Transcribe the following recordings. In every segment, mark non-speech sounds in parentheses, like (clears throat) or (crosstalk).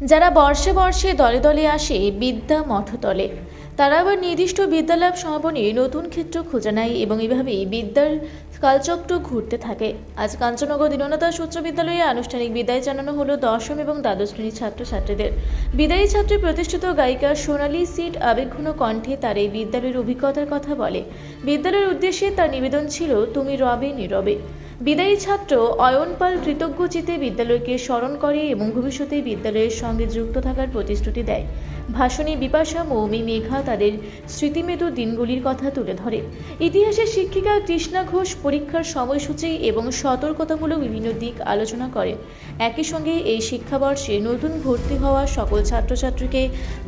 যারা বর্ষে বর্ষে দলে দলে আসে বিদ্যা মঠতলে, তারা আবার নির্দিষ্ট বিদ্যালাভ সমাপনী নতুন ক্ষেত্র খুঁজে নেয় এবং এভাবেই বিদ্যার কালচক্র ঘুরতে থাকে। আজ কাঞ্চনগর দীননাথ উচ্চ বিদ্যালয়ে আনুষ্ঠানিক বিদায় জানানো হলো দশম এবং দ্বাদশ শ্রেণির ছাত্রছাত্রীদের। বিদায়ী ছাত্রী প্রতিষ্ঠিত গায়িকা সোনালী সিট আবেগঘন কণ্ঠে তার এই বিদ্যালয়ের অভিজ্ঞতার কথা বলে। বিদ্যালয়ের উদ্দেশ্যে তার নিবেদন ছিল, তুমি রবে নীরবে। বিদায়ী ছাত্র অয়ন পাল কৃতজ্ঞচিতে বিদ্যালয়কে স্মরণ করে এবং ভবিষ্যতে বিদ্যালয়ের সঙ্গে যুক্ত থাকার প্রতিশ্রুতি দেয়। ভাষণে বিপাশা মৌমি মেঘা তাদের স্মৃতিমেদু দিনগুলির কথা তুলে ধরে। ইতিহাসের শিক্ষিকা কৃষ্ণা ঘোষ পরীক্ষার সময়সূচি এবং সতর্কতামূলক বিভিন্ন দিক আলোচনা করে। একই সঙ্গে এই শিক্ষাবর্ষে নতুন ভর্তি হওয়া সকল ছাত্রছাত্রীকে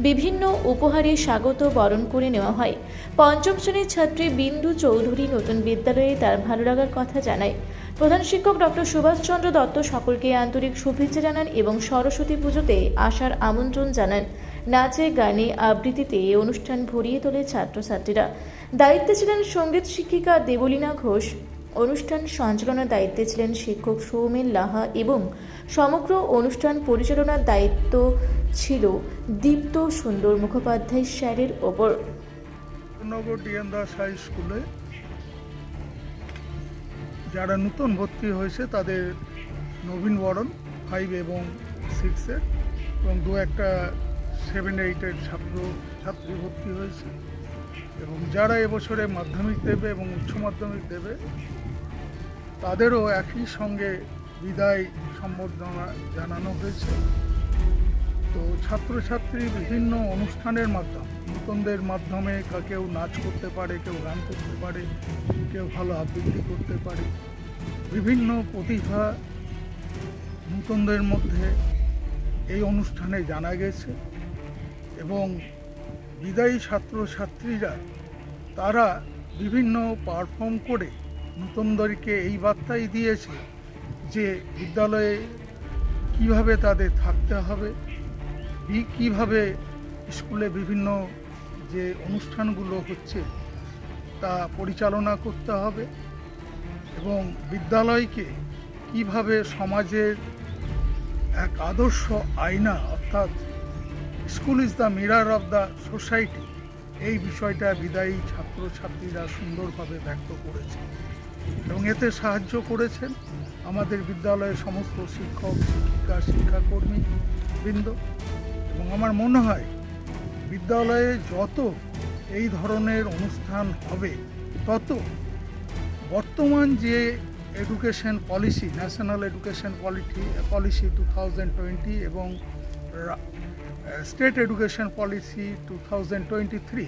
বিভিন্ন উপহারে স্বাগত বরণ করে নেওয়া হয়। পঞ্চম শ্রেণির ছাত্রী বিন্দু চৌধুরী নতুন বিদ্যালয়ে তার ভালো লাগার কথা জানায়। প্রধান শিক্ষক ডক্টর সুভাষচন্দ্র দত্ত সকলকে আন্তরিক শুভেচ্ছা জানান এবং সরস্বতী পুজোতে আসার আমন্ত্রণ জানান। নাচে, গানে আবৃত্তিতে এই অনুষ্ঠান ভরিয়ে তোলে ছাত্রছাত্রীরা। দায়িত্বে ছিলেন সংগীত শিক্ষিকা দেবলীনা ঘোষ। অনুষ্ঠান সঞ্চালনার দায়িত্বে ছিলেন শিক্ষক সৌমেন লাহা এবং সমগ্র অনুষ্ঠান পরিচালনার দায়িত্ব ছিল দীপ্ত সুন্দর মুখোপাধ্যায় স্যারের ওপর। নগর ডিএম দাস হাই স্কুলে যারা নতুন ভর্তি হয়েছে তাদের নবীন বরণ ফাইভ এবং সিক্সের এবং দু একটা সেভেন এইটের ছাত্র, ছাত্রী ভর্তি হয়েছে। এবং যারা এবছরে মাধ্যমিক দেবে এবং উচ্চ মাধ্যমিক দেবে, তাদেরও একই সঙ্গে বিদায় সম্বর্ধনা জানানো হয়েছে। তো ছাত্রছাত্রী বিভিন্ন অনুষ্ঠানের মাধ্যমে নূতনদের মাধ্যমে কেউ নাচ করতে পারে, কেউ গান করতে পারে, কেউ ভালো আবৃত্তি করতে পারে। বিভিন্ন প্রতিভা নূতনদের মধ্যে এই অনুষ্ঠানে জানা গেছে এবং বিদায়ী ছাত্রছাত্রীরা, তারা বিভিন্ন পারফর্ম করে নূতনদেরকে এই বার্তাই দিয়েছে যে বিদ্যালয়ে কীভাবে তাদের থাকতে হবে কীভাবে স্কুলে বিভিন্ন যে অনুষ্ঠানগুলো হচ্ছে তা পরিচালনা করতে হবে এবং বিদ্যালয়কে কীভাবে সমাজের এক আদর্শ আয়না অর্থাৎ school is the mirror of the society এই বিষয়টা বিদায়ী ছাত্রছাত্রীরা সুন্দরভাবে ব্যক্ত করেছে এবং এতে সাহায্য করেছেন আমাদের বিদ্যালয়ের সমস্ত শিক্ষক, শিক্ষিকা শিক্ষাকর্মী বৃন্দ এবং আমার মনে হয় বিদ্যালয়ে যত এই ধরনের অনুষ্ঠান হবে, তত বর্তমান যে education policy national education polity policy two thousand twenty এবং state education policy two thousand twenty three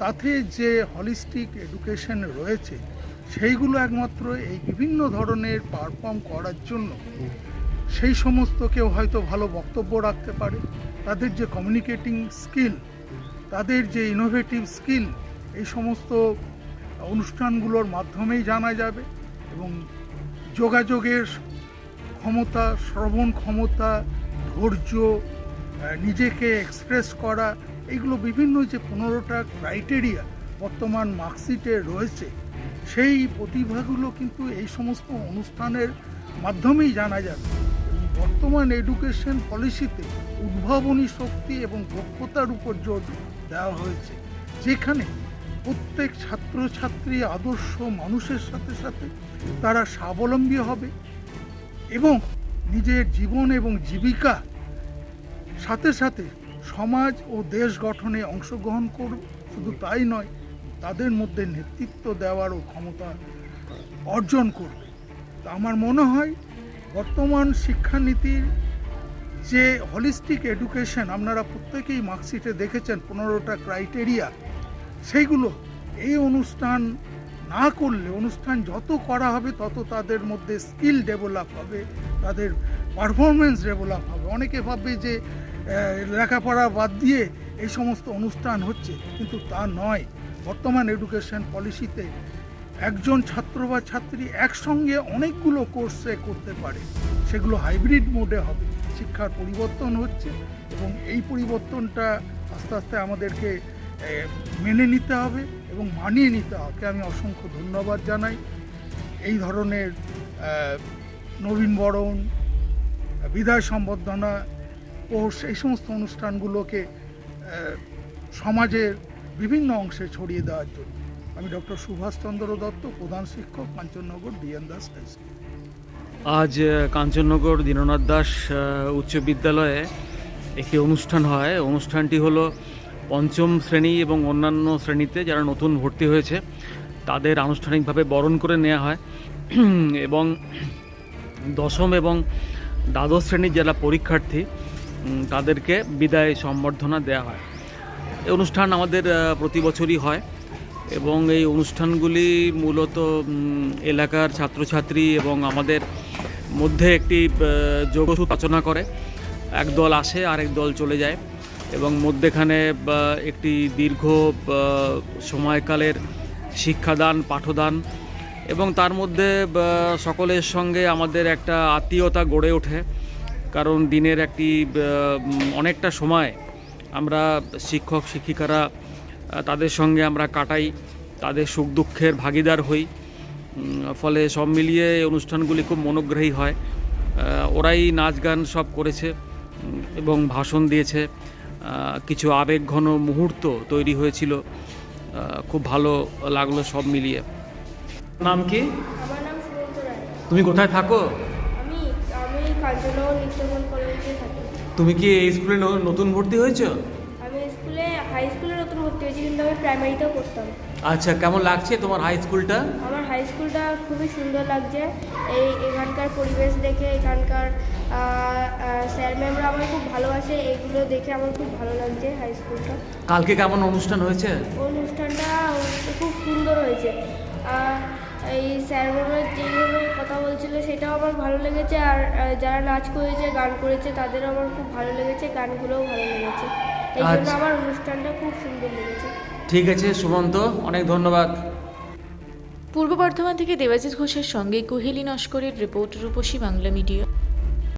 তাতে যে হলিস্টিক এডুকেশন রয়েছে, সেইগুলো একমাত্র এই বিভিন্ন ধরনের পারফর্ম করার জন্য সেই সমস্ত কেউ হয়তো ভালো বক্তব্য রাখতে পারে। তাদের যে কমিউনিকেটিং স্কিল তাদের যে ইনোভেটিভ স্কিল এই সমস্ত অনুষ্ঠানগুলোর মাধ্যমেই জানা যাবে এবং যোগাযোগের ক্ষমতা, শ্রবণ ক্ষমতা, ধৈর্য নিজেকে এক্সপ্রেস করা, এগুলো বিভিন্ন যে পনেরোটা ক্রাইটেরিয়া বর্তমান মার্কশিটে রয়েছে, সেই প্রতিভাগুলো কিন্তু এই সমস্ত অনুষ্ঠানের মাধ্যমেই জানা যাবে। বর্তমান এডুকেশন পলিসিতে উদ্ভাবনী শক্তি এবং দক্ষতার উপর জোর দেওয়া হয়েছে। যেখানে প্রত্যেক ছাত্রছাত্রী আদর্শ মানুষের সাথে সাথে তারা স্বাবলম্বী হবে এবং নিজের জীবন এবং জীবিকা সাথে সাথে সমাজ ও দেশ গঠনে অংশগ্রহণ করবে শুধু তাই নয়, তাদের মধ্যে নেতৃত্ব দেওয়ারও ক্ষমতা অর্জন করবে। আমার মনে হয় বর্তমান শিক্ষানীতির যে হলিস্টিক এডুকেশন আপনারা প্রত্যেকেই মার্কশিটে দেখেছেন, পনেরোটা ক্রাইটেরিয়া সেইগুলো এই অনুষ্ঠান না করলে, অনুষ্ঠান যত করা হবে তত তাদের মধ্যে স্কিল ডেভেলপ হবে, তাদের পারফরমেন্স ডেভেলপ হবে। অনেকে ভাববে যে লেখাপড়া বাদ দিয়ে এই সমস্ত অনুষ্ঠান হচ্ছে, কিন্তু তা নয়। বর্তমান এডুকেশন পলিসিতে একজন ছাত্র বা ছাত্রী একসঙ্গে অনেকগুলো কোর্সে করতে পারে, সেগুলো হাইব্রিড মোডে হবে। শিক্ষার পরিবর্তন হচ্ছে এবং এই পরিবর্তনটা আস্তে আস্তে আমাদেরকে মেনে নিতে হবে এবং মানিয়ে নিতে হবে। আমি অসংখ্য ধন্যবাদ জানাই। এই ধরনের আহ, নবীন বরণ বিদায় সম্বর্ধনা পৌষ এই সমস্ত অনুষ্ঠানগুলোকে সমাজের বিভিন্ন অংশে ছড়িয়ে দেওয়ার জন্য। আমি ডক্টর সুভাষচন্দ্র দত্ত প্রধান শিক্ষক Kanchannagar DN Das high school. আজ কাঞ্চননগর দীননাথ দাস উচ্চ বিদ্যালয়ে একটি অনুষ্ঠান হয়। অনুষ্ঠানটি হলো পঞ্চম শ্রেণি এবং অন্যান্য শ্রেণীতে যারা নতুন ভর্তি হয়েছে, তাদের আনুষ্ঠানিকভাবে বরণ করে নেওয়া হয়। (clears throat) এবং দশম এবং দ্বাদশ শ্রেণির যারা পরীক্ষার্থী তাদেরকে বিদায় সম্বর্ধনা দেওয়া হয়। এই অনুষ্ঠান আমাদের প্রতি বছরই হয়। এবং এই অনুষ্ঠানগুলি মূলত এলাকার ছাত্রছাত্রী এবং আমাদের মধ্যে একটি যোগসূত্র রচনা করে। এক দল আসে, আরেক দল চলে যায় এবং মধ্যেখানে একটি দীর্ঘ সময়কালের শিক্ষাদান, পাঠদান এবং তার মধ্যে সকলের সঙ্গে আমাদের একটা আত্মীয়তা গড়ে ওঠে। কারণ দিনের একটি অনেকটা সময় আমরা শিক্ষক, শিক্ষিকারা তাদের সঙ্গে আমরা কাটাই তাদের সুখ দুঃখের ভাগিদার হই। ফলে সব মিলিয়ে এই অনুষ্ঠানগুলি খুব মনোগ্রাহী হয়। ওরাই নাচ গান সব করেছে এবং ভাষণ দিয়েছে। কিছু আবেগঘন মুহূর্ত তৈরি হয়েছিল। খুব ভালো লাগল সব মিলিয়ে। নাম কি? তুমি কোথায় থাকো? তুমি কি এই স্কুলে নতুন ভর্তি হয়েছো? হাই স্কুলে নতুন ভর্তি হয়েছি কিন্তু আমি প্রাইমারিতেও পড়তাম। আচ্ছা কেমন লাগছে তোমার হাই স্কুলটা আমার হাই স্কুলটা খুবই সুন্দর লাগছে। এই এখানকার পরিবেশ দেখে এখানকার স্যার ম্যামরা আমার খুব ভালোবাসে এগুলো দেখে আমার খুব ভালো লাগছে হাই স্কুলটা কালকে কেমন অনুষ্ঠান হয়েছে? অনুষ্ঠানটা খুব সুন্দর হয়েছে। আর এই স্যার ম্যামরা যেভাবে কথা বলছিল সেটাও আমার ভালো লেগেছে। আর যারা নাচ করেছে গান করেছে তাদেরও আমার খুব ভালো লেগেছে গানগুলোও ভালো লেগেছে। এই জন্য আচ্ছা। আমার অনুষ্ঠানটা খুব সুন্দর লেগেছে। ঠিক আছে সুমন্ত অনেক ধন্যবাদ। পূর্ব বর্ধমান থেকে দেবাজিৎ ঘোষের সঙ্গে কুহেলি নস্করের রিপোর্ট রূপসী বাংলা মিডিয়া।